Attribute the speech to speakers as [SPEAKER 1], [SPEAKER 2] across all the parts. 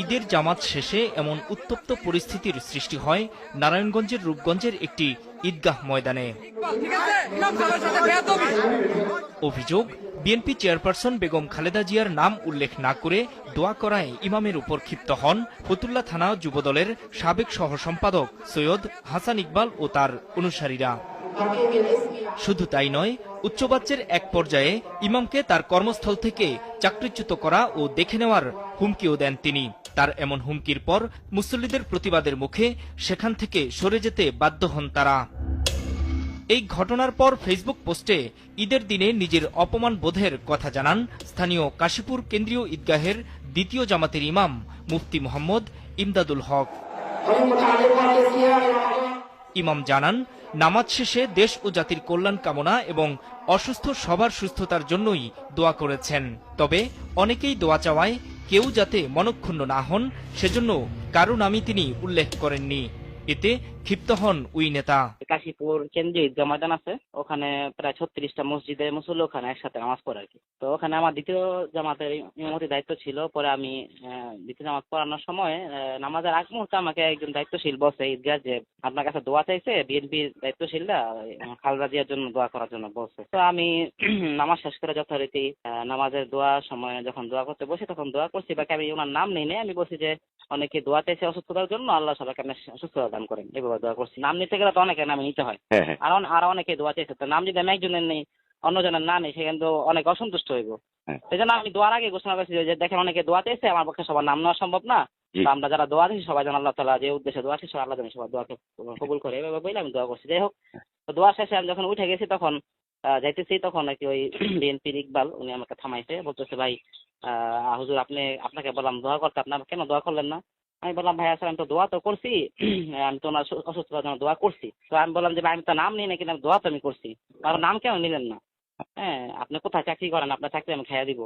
[SPEAKER 1] ঈদের জামাত শেষে এমন উত্তপ্ত পরিস্থিতির সৃষ্টি হয় নারায়ণগঞ্জের রূপগঞ্জের একটি ঈদগাহ ময়দানে। অভিযোগ, বিএনপি চেয়ারপারসন বেগম খালেদা জিয়ার নাম উল্লেখ না করে দোয়া করায় ইমামের উপর ক্ষিপ্ত হন ফতুল্লা থানা যুবদলের সাবেক সহ সম্পাদক সৈয়দ হাসান ইকবাল ও তার অনুসারীরা। শুধু তাই নয় উচ্চবাচ্যের এক পর্যায়ে ইমামকে তার কর্মস্থল থেকে চাকরিচ্যুত করা ও দেখে নেওয়ার হুমকিও দেন তিনি। তার এমন হুমকির পর মুসল্লিদের প্রতিবাদের মুখে সেখান থেকে সরে যেতে বাধ্য হন তারা। এই ঘটনার পর ফেসবুক পোস্টে ঈদের দিনে নিজের অপমান বোধের কথা জানান স্থানীয় কাশীপুর কেন্দ্রীয় ঈদগাহের দ্বিতীয় জামাতের ইমাম মুফতি মোহাম্মদ ইমদাদুল হক। ইমাম জানান নামাজ শেষে দেশ ও জাতির কল্যাণ কামনা এবং অসুস্থ সবার সুস্থতার জন্যই দোয়া করেছেন। তবে অনেকেই দোয়া চাওয়ায় কেউ যাতে মনক্ষুণ্ণ না হন, সেজন্য কারও নামই তিনি উল্লেখ করেননি। এতে ক্ষিপ্ত হন উই নেতা।
[SPEAKER 2] কাশীপুর কেন্দ্রীয় ঈদগাহ ময়দান আছে। ওখানে প্রায় ছত্রিশটা মসজিদে মুসল্লি ওখানে একসাথে নামাজ পড়ে আর কি। তো ওখানে আমার দ্বিতীয় জামাতের ইমামতির দায়িত্ব ছিল। পরে আমি দ্বিতীয় জামাত পড়ানোর সময় নামাজের আগ মুহূর্তে আমাকে একজন দায়িত্বশীল বসে ঈদগাহ যে আপনার কাছে দোয়া চাইছে, বিএনপির দায়িত্বশীলরা খালেদা জিয়ার জন্য দোয়া করার জন্য বলছে তো আমি নামাজ শেষ করে যথারীতি নামাজের দোয়া সময় যখন দোয়া করতে বসি, তখন দোয়া করছি। বাকি আমি ওনার নাম নেই, নাই। আমি বলছি যে অনেকে দোয়া চাইছে অসুস্থতার জন্য আল্লাহ সবাইকে আপনি সুস্থতা দান করেন। এভাবে দোয়া করছি। নাম নিতে গেলে তো অনেকের নাম নিতে হয়।
[SPEAKER 3] হ্যাঁ হ্যাঁ।
[SPEAKER 2] আর আর অনেকে দোয়া চাইছে। তো নাম যদি আমি একজনের নেই অন্যজনের না নেই সেখানে তো অনেক অসন্তুষ্ট হইব।
[SPEAKER 3] হ্যাঁ।
[SPEAKER 2] সেই জন্য আমি দোয়ার আগে ঘোষণা করছি যে দেখেন অনেকে দোয়াতে এসে আমার পক্ষে সবার নাম নেওয়া সম্ভব না। আমরা যারা দোয়া দিচ্ছি সবাই যেন আল্লাহ তালা যে উদ্দেশ্যে দোয়া আছে সবাই আল্লাহ যেন সবার দোয়াকে কবুল করে। এভাবে বলে আমি দোয়া করছি। যাই হোক তো দোয়া শেষে আমি যখন উঠে গেছি তখন যাইতেছি, তখন নাকি ওই বিএনপির ইকবাল, উনি আমাকে থামাইছে, বলতেছে, ভাই হুজুর, আপনি, আপনাকে বললাম, দোয়া করতে, আপনার কেন দোয়া করলেন না? আমি বললাম ভাই আসলে আমি তো দোয়া তো করছি, আমি তো ওনার অসুস্থতার জন্য দোয়া করছি। তো আমি বললাম যে আমি তো নাম নিই না কিন্তু আমি দোয়া তো আমি করছি। আর নাম কেন নিলেন না? হ্যাঁ আপনি কোথায় চাকরি করেন? আপনার চাকরি আমি খাইয়া দিব।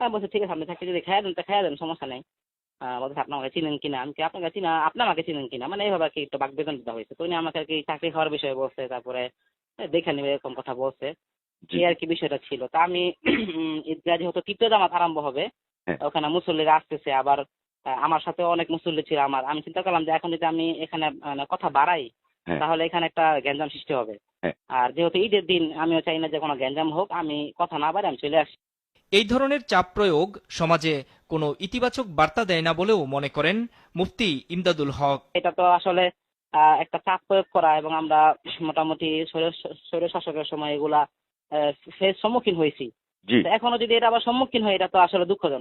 [SPEAKER 2] হ্যাঁ বলছি, ঠিক আছে, আপনি চাকরি যদি খাইয়া দেন, তো খাইয়া দেন, সমস্যা নেই। বলছে আপনি আমাকে চিনেন কিনা? আমি কি আপনাকে চিনা, আপনি আমাকে চিনেন কিনা? মানে এইভাবে আর কি একটু বাক বেতন দিতে হয়েছে। তো উনি আমাকে আর কি চাকরি খাওয়ার বিষয়ে বলছে, তারপরে দেখে নিবে এরকম কথা বলছে। এই আর কি বিষয়টা ছিল। তা আমি ঈদগাহ যেহেতু তৃতীয় জামাত আরম্ভ হবে
[SPEAKER 3] হ্যাঁ।
[SPEAKER 2] ওখানে মুসল্লিরা আসতেছে। আবার আমার সাথে অনেক মুসল্লি ছিল আমার। আমি চিন্তা করলাম যে এখন যদি আমি এখানে মানে কথা বাড়াই
[SPEAKER 3] হ্যাঁ।
[SPEAKER 2] তাহলে এখানে একটা গ্যাঞ্জাম সৃষ্টি হবে।
[SPEAKER 3] হ্যাঁ।
[SPEAKER 2] আর যেহেতু ঈদের দিন আমিও চাই না যে কোনো গ্যাঞ্জাম হোক আমি কথা না বাড়ে আমি চলে আসি।
[SPEAKER 1] এই ধরনের চাপ প্রয়োগ সমাজে কোনো ইতিবাচক বার্তা দেয় না বলেও মনে করেন মুফতি ইমদাদুল হক।
[SPEAKER 2] এটা তো আসলে একটা চাপ প্রয়োগ করা এবং আমরা মোটামুটি স্বৈর শাসকের সময় এগুলা আহ, সম্মুখীন হয়েছি। এখনও যদি এটা আবার সম্মুখীন হয় এটা তো আসলে দুঃখজনক।